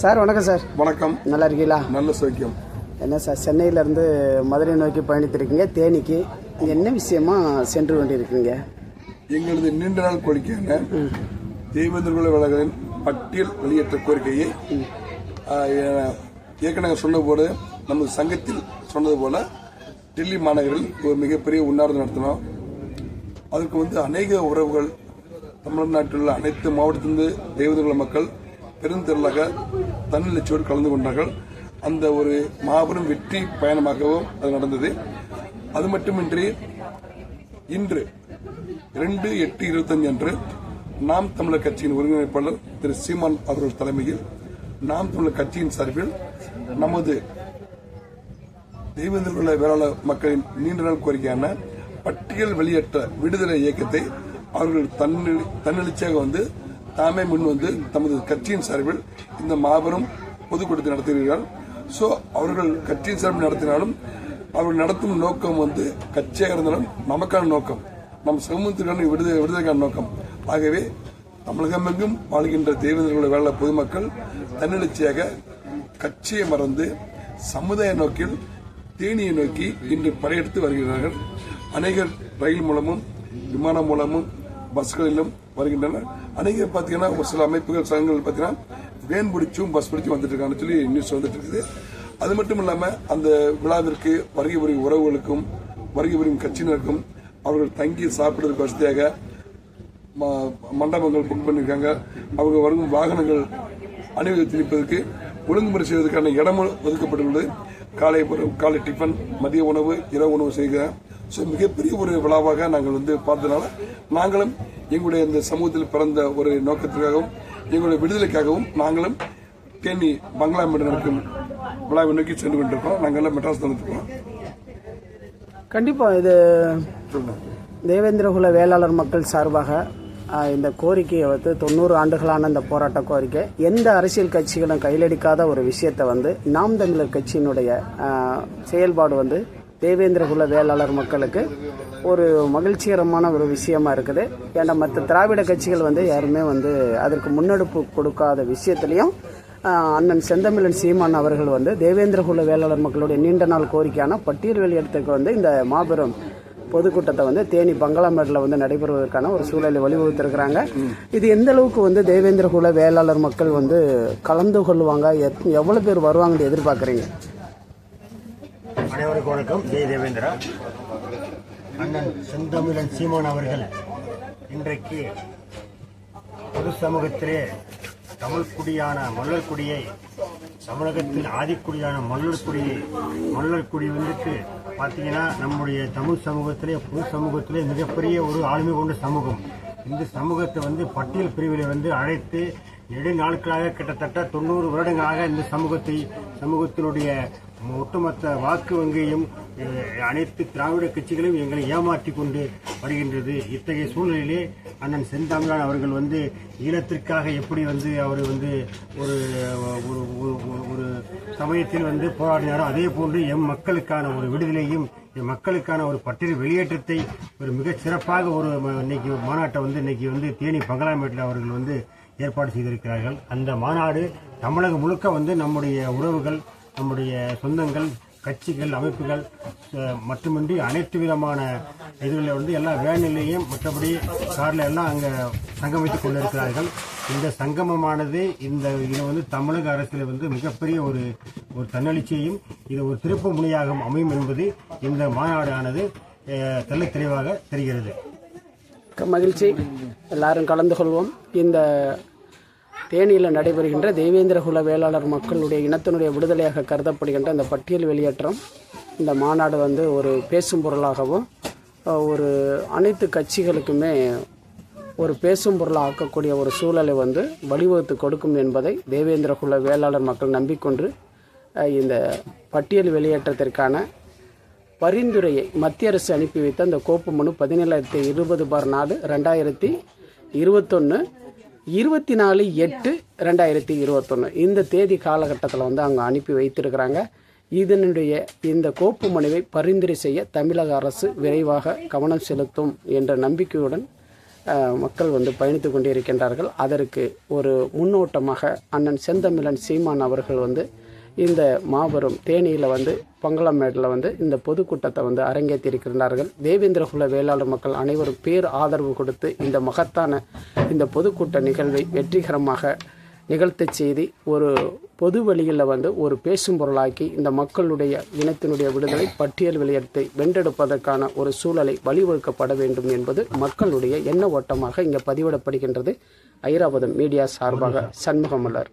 Sir வணக்கம் sir. வணக்கம். நல்லா இருக்கீங்களா? நல்ல சௌக்கியம். என்ன சார் சென்னையிலேருந்து மதுரை நோக்கி பயணித்திருக்கீங்க தேனிக்கு. என்ன விஷயமா சென்று கொண்டிருக்கீங்க? எங்களது நீண்ட நாள் கோரிக்கையான தெய்வந்திரகுல வேலைகளின் பட்டியல் வெளியேற்ற கோரிக்கையை ஏற்கனவே சொன்ன போது நமது சங்கத்தில் சொன்னது போல டெல்லி மாநகரில் ஒரு மிகப்பெரிய உண்ணாவிரதம் நடத்தினோம். அதற்கு வந்து அநேக உறவுகள் தமிழ்நாட்டில் உள்ள அனைத்து மாவட்டத்திலிருந்து தெய்வந்திரகுல மக்கள் பெருந்திரளாக தன்னெழுச்சியோடு கலந்து கொண்டார்கள். அந்த ஒரு மாபெரும் வெற்றி பயணமாகவும் அது நடந்தது. அது மட்டுமின்றி இன்று ரெண்டு எட்டு இருபத்தஞ்சு அன்று நாம் தமிழர் கட்சியின் ஒருங்கிணைப்பாளர் திரு சீமான் அவர்கள் தலைமையில் நாம் தமிழர் கட்சியின் சார்பில் நமது தெய்வந்திரகுல வேளாளர் மக்களின் நீண்ட நாள் கோரிக்கையான பட்டியல் வெளியேற்ற விடுதலை இயக்கத்தை அவர்கள் தன்னெழுச்சியாக வந்து தாமே முன் வந்து தமது கட்சியின் சார்பில் இந்த மாபெரும் பொதுக்கூட்டத்தை நடத்துகிறார்கள் ஸோ அவர்கள் கட்சியின் சார்பில் நடத்தினாலும் அவர்கள் நடத்தும் நோக்கம் வந்து கட்சியாக இருந்தாலும் நமக்கான நோக்கம் நம் சமூகத்திற்கான விடுதலை விடுதலைக்கான நோக்கம். ஆகவே தமிழகமெங்கும் வாழ்கின்ற தெய்வங்களுடைய வேலை பொதுமக்கள் தன்னெழுச்சியாக கட்சியை மறந்து சமுதாய நோக்கில் தேனியை நோக்கி இன்று படையெடுத்து வருகிறார்கள். அநேகர் ரயில் மூலமும் விமானம் மூலமும் பஸ்களிலும் வருகின்றன. அநேகர் பார்த்தீங்கன்னா ஒரு சில அமைப்புகள் சங்கங்கள் பார்த்தீங்கன்னா வேன் பிடிச்சும் பஸ் பிடிச்சும் வந்துட்டு இருக்காங்கன்னு சொல்லி நியூஸ் வந்துட்டு இருக்குது அது மட்டும் இல்லாம அந்த விழாவிற்கு வருகை புரியும் உறவுகளுக்கும் வருகை புரியும் கட்சியினருக்கும் அவர்கள் தங்கி சாப்பிடுறதுக்கு வசதியாக ம- மண்டபங்கள் புக் பண்ணியிருக்காங்க அவங்க வரும் வாகனங்கள் அணிவகுத்து திணிப்பதற்கு ஒழுங்குமுறை செய்வதற்கான இடமும் ஒதுக்கப்பட்டுள்ளது. காலை காலை டிஃபன் மதிய உணவு இரவு உணவு செய்கிறேன். ஸோ மிகப்பெரிய ஒரு விழாவாக நாங்கள் வந்து பார்த்ததுனால நாங்களும் எங்களுடைய இந்த சமூகத்தில் பிறந்த ஒரு நோக்கத்திற்காகவும் எங்களுடைய விடுதலைக்காகவும் நாங்களும் தேனி பங்களா மீது நடக்கும் விழாவை நோக்கி சென்று கொண்டிருக்கோம் நாங்கள் மெட்ராஸ் வந்துருக்கோம் கண்டிப்பாக இது தேவேந்திரகுல வேளாளர் மக்கள் சார்பாக இந்த கோரிக்கையை வந்து தொண்ணூறு ஆண்டுகளான இந்த போராட்ட கோரிக்கை எந்த அரசியல் கட்சிகளும் கையிலடிக்காத ஒரு விஷயத்தை வந்து நாம் தமிழர் கட்சியினுடைய செயல்பாடு வந்து தேவேந்திரகுல வேளாளர் மக்களுக்கு ஒரு மகிழ்ச்சிகரமான ஒரு விஷயமா இருக்குது. ஏன்னா மற்ற திராவிட கட்சிகள் வந்து யாருமே வந்து அதற்கு முன்னெடுப்பு கொடுக்காத விஷயத்திலையும் அண்ணன் செந்தமிழன் சீமான் அவர்கள் வந்து தேவேந்திரகுல வேளாளர் மக்களுடைய நீண்ட நாள் கோரிக்கையான பட்டியல் வெளியிடத்துக்கு வந்து இந்த மாபெரும் பொதுக்கூட்டத்தை வந்து தேனி பங்களாமேட்டில் வந்து நடைபெறுவதற்கான ஒரு சூழலை வலியுறுத்திருக்கிறாங்க. இது எந்த அளவுக்கு வந்து தேவேந்திரகுல வேளாளர் மக்கள் வந்து கலந்து கொள்வாங்க? எத்- பேர் வருவாங்கன்னு எதிர்பார்க்குறீங்க? அனைவருக்கும் வணக்கம். ஜெய் தேவேந்திரா. அண்ணன் செந்தமிழன் சீமான் அவர்கள் இன்றைக்கு பொது சமூகத்திலே தமிழ் குடியான மல்லர் குடியை தமிழகத்தின் ஆதிக்குடியான மல்லர் குடியை மல்லர் குடி வந்துட்டு பார்த்தீங்கன்னா நம்முடைய தமிழ் சமூகத்திலே பொது சமூகத்திலே மிகப்பெரிய ஒரு ஆளுமை கொண்ட சமூகம். இந்த சமூகத்தை வந்து பட்டியல் பிரிவில் வந்து அழைத்து நெடுநாட்களாக கிட்டத்தட்ட தொண்ணூறு வருடங்களாக இந்த சமூகத்தை சமூகத்தினுடைய ஒட்டுமொத்த வாக்கு வங்கியும் அனைத்து திராவிட கட்சிகளையும் எங்களை ஏமாற்றி கொண்டு வருகின்றது. இத்தகைய சூழ்நிலையிலே அண்ணன் செந்தமிழன் அவர்கள் வந்து ஈழத்திற்காக எப்படி வந்து அவர் வந்து ஒரு ஒரு ஒரு- சமயத்தில் வந்து போராடினாரோ அதே போன்று எம் மக்களுக்கான ஒரு விடுதலையும் எம் மக்களுக்கான ஒரு பட்டியல் வெளியேற்றத்தை ஒரு மிகச் சிறப்பாக ஒரு இன்னைக்கு மாநாட்டை வந்து இன்னைக்கு வந்து தேனி பங்களாமேட்டில் அவர்கள் வந்து ஏற்பாடு செய்திருக்கிறார்கள். அந்த மாநாடு தமிழகம் முழுக்க வந்து நம்முடைய உறவுகள் நம்முடைய சொந்தங்கள் கட்சிகள் அமைப்புகள் மட்டுமின்றி அனைத்து விதமான இதுகளில் வந்து எல்லா வேனிலையும் மற்றபடி காரில் எல்லாம் அங்கே சங்கமித்துக் கொண்டிருக்கிறார்கள். இந்த சங்கமமானது இந்த இது வந்து தமிழக அரசில் வந்து மிகப்பெரிய ஒரு ஒரு தன்னெழுச்சியையும் இது ஒரு திருப்பு முனையாகவும் அமையும் என்பது இந்த மாநாடானது அஹ், தெளிவாக தெரிகிறது. மகிழ்ச்சி. எல்லாரும் கலந்து கொள்வோம். இந்த தேனியில் நடைபெறுகின்ற தேவேந்திரகுல வேளாளர் மக்களுடைய இனத்தினுடைய விடுதலையாக கருதப்படுகின்ற இந்த பட்டியல் வெளியேற்றம் இந்த மாநாடு வந்து ஒரு பேசும் பொருளாகவும் ஒரு அனைத்து கட்சிகளுக்குமே ஒரு பேசும் பொருளாக ஆக்கக்கூடிய ஒரு சூழலை வந்து வழிவகுத்து கொடுக்கும் என்பதை தேவேந்திரகுல வேளாளர் மக்கள் நம்பிக்கொண்டு இந்த பட்டியல் வெளியேற்றத்திற்கான பரிந்துரையை மத்திய அரசு அனுப்பி வைத்த அந்த கோப்பு மனு பதினேழாயிரத்தி இருபது பார் நாடு ரெண்டாயிரத்தி இருபத்தொன்று இருபத்தி நாலு எட்டு ரெண்டாயிரத்தி இருபத்தொன்று இந்த தேதி காலகட்டத்தில் வந்து அவங்க அனுப்பி வைத்திருக்கிறாங்க. இதனுடைய இந்த கோப்பு மனுவை பரிந்துரை செய்ய தமிழக அரசு விரைவாக கவனம் செலுத்தும் என்ற நம்பிக்கையுடன் மக்கள் வந்து பயணித்து கொண்டிருக்கின்றார்கள். அதற்கு ஒரு முன்னோட்டமாக அண்ணன் செந்தமிழன் சீமான் அவர்கள் வந்து இந்த மாபெரும் தேனியில் வந்து பங்களமேட்டில் வந்து இந்த பொதுக்கூட்டத்தை வந்து அரங்கேற்றிருக்கின்றார்கள் தேவேந்திரகுல வேளாளர் மக்கள் அனைவரும் பேர் ஆதரவு கொடுத்து இந்த மகத்தான இந்த பொதுக்கூட்ட நிகழ்வை வெற்றிகரமாக நிகழ்த்த செய்து ஒரு பொது வழியில் வந்து ஒரு பேசும் பொருளாக்கி இந்த மக்களுடைய இனத்தினுடைய விடுதலை பட்டியல் வெளியீட்டை வென்றெடுப்பதற்கான ஒரு சூழலை வழிவகுக்கப்பட வேண்டும் என்பது மக்களுடைய எண்ண ஓட்டமாக இங்கே பதிவிடப்படுகின்றது. ஐராவதம் மீடியா சார்பாக சண்முகமலர்